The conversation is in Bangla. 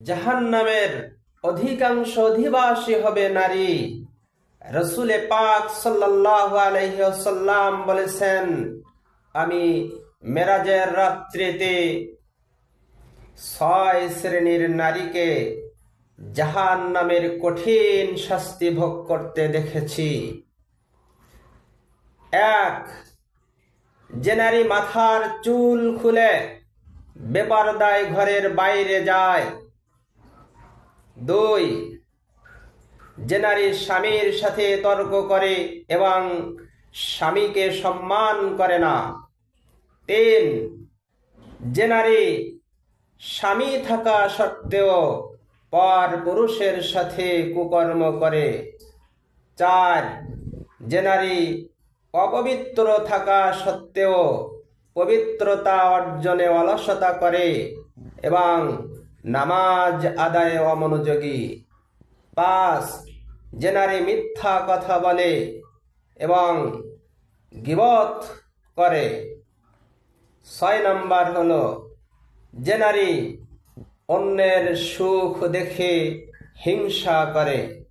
জাহান্নামের অধিকাংশ অধিবাসী হবে নারী। রসুলে পাক আলহ্লাম বলেছেন, আমি মেরাজের রাত্রিতে ছয় শ্রেণির নারীকে জাহান নামের কঠিন শাস্তি ভোগ করতে দেখেছি। এক, যে নারী মাথার চুল খুলে বেপারদায় ঘরের বাইরে যায় দুই, যে নারী স্বামীর সাথে তর্ক করে এবং স্বামীকে সম্মান করে না। তিন, যে নারী স্বামী থাকা সত্ত্বেও পর পুরুষের সাথে কুকর্ম করে। চার, যে নারী অপবিত্র থাকা সত্ত্বেও পবিত্রতা অর্জনে অলসতা করে এবং নামাজ আদায়ে অমনোযোগী। পাঁচ যে নারী মিথ্যা কথা বলে এবং গিবত করে। ছয় নম্বর হল যে নারী অন্যের সুখ দেখে হিংসা করে।